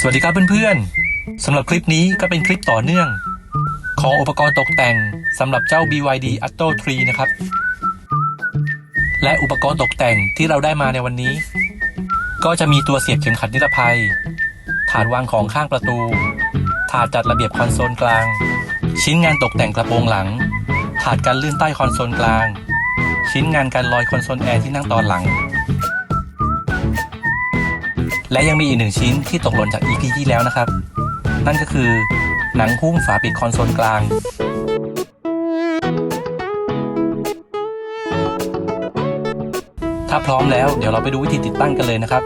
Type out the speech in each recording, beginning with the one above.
สวัสดีครับเพื่อนๆสำหรับคลิปนี้ก็เป็นคลิปต่อเนื่อง ของอุปกรณ์ตกแต่งสำหรับเจ้า BYD Atto 3 นะครับ และอุปกรณ์ตกแต่งที่เราได้มาในวันนี้ ก็จะมีตัวเสียบเข็มขัดนิรภัย ถาดวางของข้างประตู ถาดจัดระเบียบคอนโซลกลาง ชิ้นงานตกแต่งกระโปรงหลัง ถาดกันลื่นใต้คอนโซลกลาง ชิ้นงานการลอยคอนโซลแอร์ที่นั่งตอนหลัง และยังมีอีกหนึ่งชิ้นที่ตกหล่นจาก EP ที่แล้วนะครับ นั่นก็คือหนังหุ้มฝาปิดคอนโซลกลาง ถ้าพร้อมแล้วเดี๋ยวเราไปดูวิธีติดตั้งกันเลยนะครับ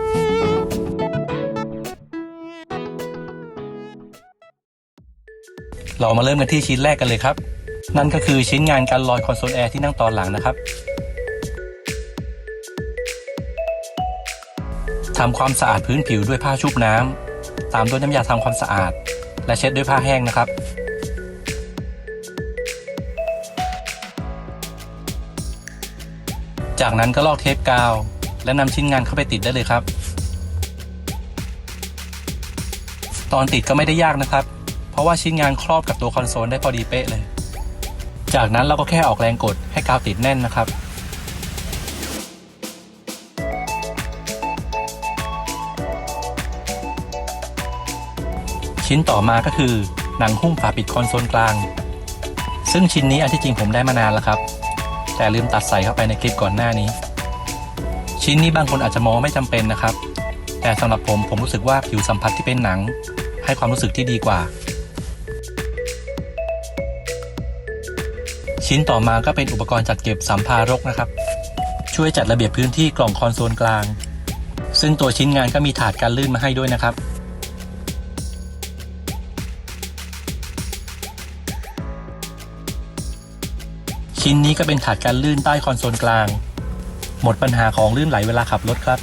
เรามาเริ่มกันที่ชิ้นแรกกันเลยครับ นั่นก็คือชิ้นงานการลอยคอนโซลแอร์ที่นั่งตอนหลังนะครับ ทำความสะอาดพื้นผิวด้วยผ้าชุบน้ำ ตามด้วยน้ำยาทำความสะอาด และเช็ดด้วยผ้าแห้งนะครับ จากนั้นก็ลอกเทปกาว และนำชิ้นงานเข้าไปติดได้เลยครับ ตอนติดก็ไม่ได้ยากนะครับ เพราะว่าชิ้นงานครอบกับตัวคอนโซลได้พอดีเป๊ะเลย จากนั้นเราก็แค่ออกแรงกดให้กาวติดแน่นนะครับ ชิ้นต่อมาก็คือหนังหุ้มฝาปิดคอนโซลกลาง ซึ่งชิ้นนี้อันที่จริงผมได้มานานแล้วครับ แต่ลืมตัดใส่เข้าไปในคลิปก่อนหน้านี้ ชิ้นนี้บางคนอาจจะมองไม่จำเป็นนะครับ แต่สำหรับผมผมรู้สึกว่าผิวสัมผัสที่เป็นหนัง ให้ความรู้สึกที่ดีกว่า ชิ้นต่อมาก็เป็นอุปกรณ์จัดเก็บสัมภารกนะครับ ช่วยจัดระเบียบพื้นที่กล่องคอนโซลกลาง ซึ่งตัวชิ้นงานก็มีถาดการลื่นมาให้ด้วยนะครับ ชิ้นนี้ก็เป็นถาดการลื่นใต้คอนโซลกลาง หมดปัญหาของลื่นไหลเวลาขับรถครับ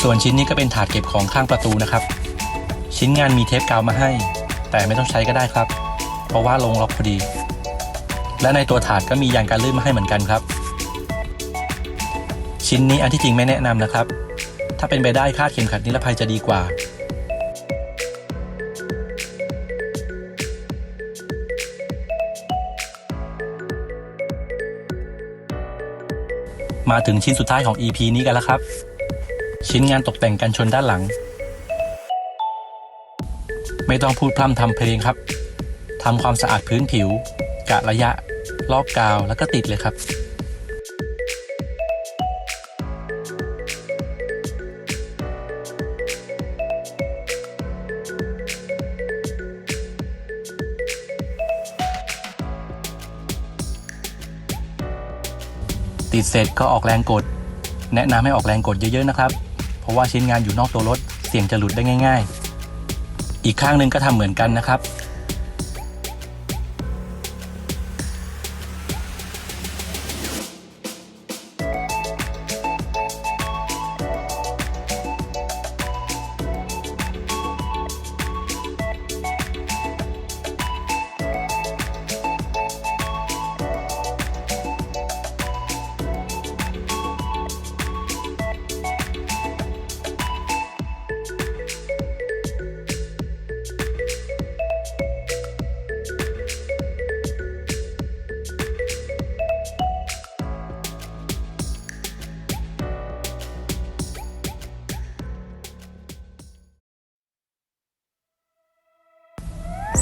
ส่วนชิ้นนี้ก็เป็นถาดเก็บของข้างประตูนะครับ ชิ้นงานมีเทปกาวมาให้ แต่ไม่ต้องใช้ก็ได้ครับ เพราะว่าลงล็อกพอดี และในตัวถาดก็มียางการลื่นมาให้เหมือนกันครับ ชิ้นนี้อันที่จริงไม่แนะนำนะครับถ้าเป็นไปได้คาดเข็มขัดนิรภัยจะดีกว่า มาถึงชิ้นสุดท้ายของ EP นี้กันแล้วครับ ชิ้นงานตกแต่งกันชนด้านหลัง ไม่ต้องพูดพร่ำทำเพลงครับทำความสะอาดพื้นผิว กะระยะ ลอกกาวแล้วก็ติดเลยครับ ติดเสร็จก็ออกแรงกด แนะนำให้ออกแรงกดเยอะๆนะครับ เพราะว่าชิ้นงานอยู่นอกตัวรถเสี่ยงจะหลุดได้ง่าย ๆ อีกข้างหนึ่งก็ทำเหมือนกันนะครับ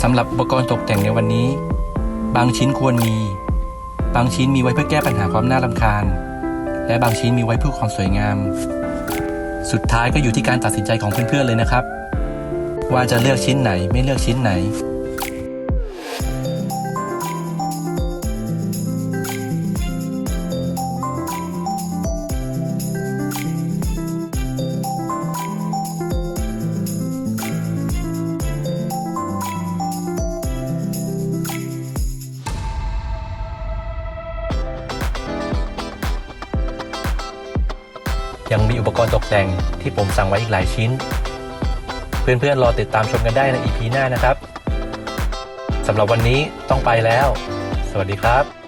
สำหรับอุปกรณ์ตกแต่งในวันนี้ บางชิ้นควรมี บางชิ้นมีไว้เพื่อแก้ปัญหาความน่ารำคาญ และบางชิ้นมีไว้เพื่อความสวยงาม สุดท้ายก็อยู่ที่การตัดสินใจของเพื่อนๆเลยนะครับ ว่าจะเลือกชิ้นไหนไม่เลือกชิ้นไหน ยังมีอุปกรณ์ตกแต่งที่ผมสั่งไว้อีกหลายชิ้น เพื่อนๆรอติดตามชมกันได้ใน EP หน้านะครับสำหรับวันนี้ต้องไปแล้ว สวัสดีครับ